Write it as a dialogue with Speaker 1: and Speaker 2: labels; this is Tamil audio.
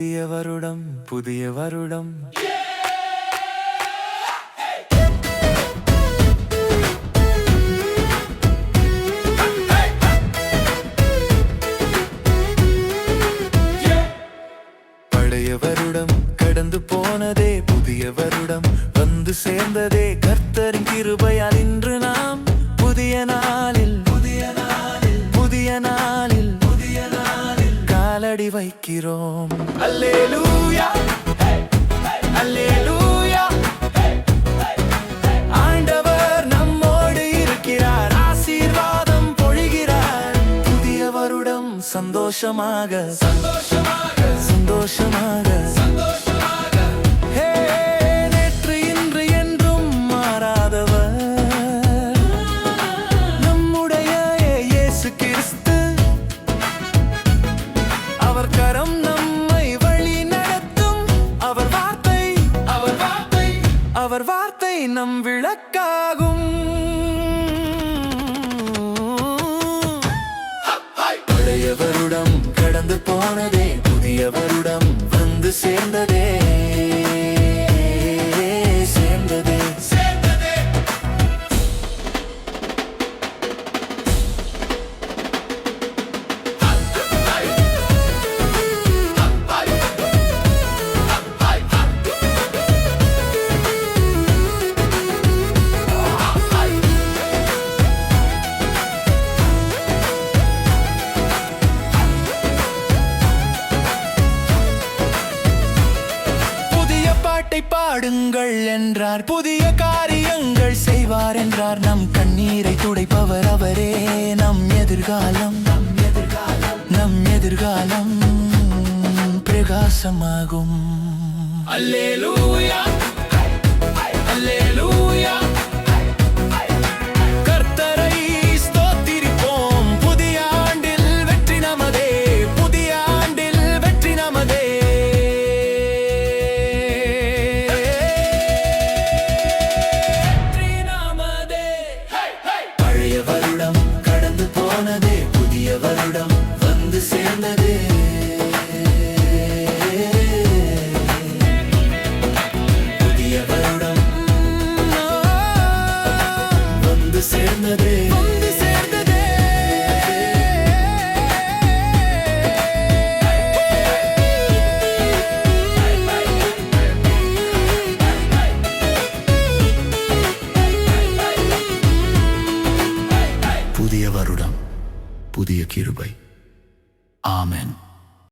Speaker 1: புதிய வருடம் புதிய வருடம். பழைய வருடம் கடந்து போனதே காலடி வைக்கிறோம். அல்லேலூயா. அல்லேலூயா. ஆண்டவர் நம்மோடு இருக்கிறார். ஆசீர்வாதம் பொழிகிறார். புதிய வருடம் சந்தோஷமாக. சந்தோஷமாக. சந்தோஷமாக. அவர் வார்த்தை நம் விளக்காகும். பழையவருடம் கடந்து போனதே புதியவருடம் வந்து சே பாடுங்கள் என்றார். புதிய காரியங்கள் செய்வார் என்றார். நம் கண்ணீரை துடைப்பவர் அவரே. நம் எதிர்காலம் நம் எதிர்காலம் நம் எதிர்காலம் பிரகாசமாகும். அல்லேலூயா. வந்து சேர்ந்ததே. வந்து சேர்ந்ததே. புதிய வருடம் புதிய கிருபை. ஆமென்.